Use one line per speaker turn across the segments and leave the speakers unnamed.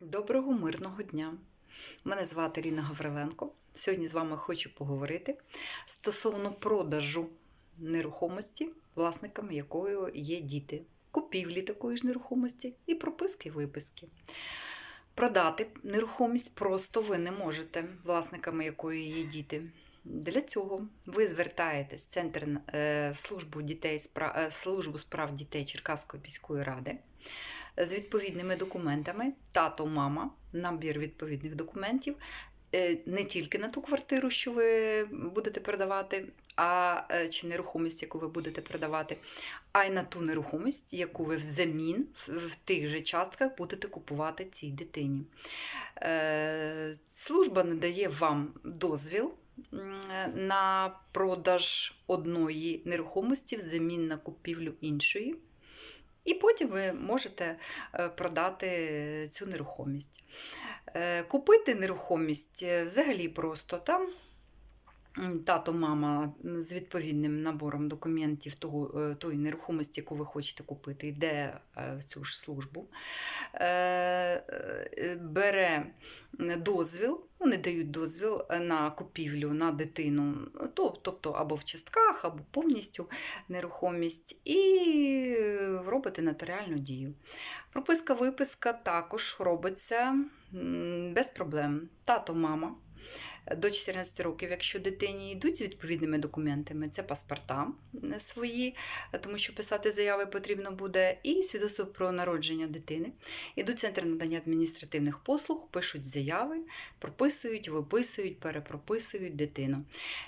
Доброго мирного дня! Мене звати Ріна Гавриленко. Сьогодні з вами хочу поговорити стосовно продажу нерухомості, власниками якої є діти, купівлі такої ж нерухомості і прописки виписки. Продати нерухомість просто ви не можете, власниками якої є діти. Для цього ви звертаєтесь в центр е, в службу дітей е, службу справ дітей Черкаської міської ради з відповідними документами, тато, мама, набір відповідних документів. е, Не тільки на ту квартиру, що ви будете продавати, а е, чи нерухомість, яку ви будете продавати, а й на ту нерухомість, яку ви взамін в, тих же частках будете купувати цій дитині. Е, Служба надає вам дозвіл на продаж одної нерухомості взамін на купівлю іншої. І потім ви можете е, продати цю нерухомість. Е, Купити нерухомість е, взагалі просто там. Тато, мама з відповідним набором документів того, тої нерухомості, яку ви хочете купити, йде в цю ж службу, бере дозвіл, вони дають дозвіл на купівлю на дитину, тобто або в частках, або повністю нерухомість, і робити нотаріальну дію. Прописка виписка також робиться без проблем. Тато, мама. До 14 років, якщо дитині йдуть з відповідними документами, це паспорта свої, тому що писати заяви потрібно буде, і свідоцтво про народження дитини. Ідуть в центр надання адміністративних послуг, пишуть заяви, прописують, виписують, перепрописують дитину.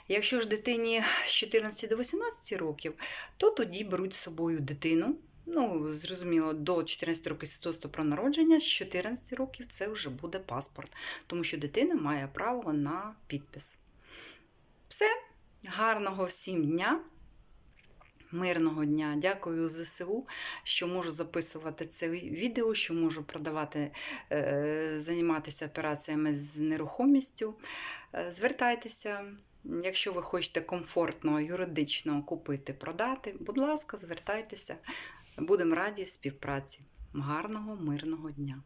Якщо ж дитині з 14 до 18 років, то тоді беруть з собою дитину. Ну, зрозуміло, до 14 років свідоцтво про народження, з 14 років це вже буде паспорт, тому що дитина має право на підпис. Все, гарного всім дня, мирного дня. Дякую ЗСУ, що можу записувати це відео, що можу продавати, е, займатися операціями з нерухомістю. Е, Звертайтеся. Якщо ви хочете комфортно, юридично купити, продати, будь ласка, звертайтеся. Будемо раді співпраці. Гарного, мирного дня!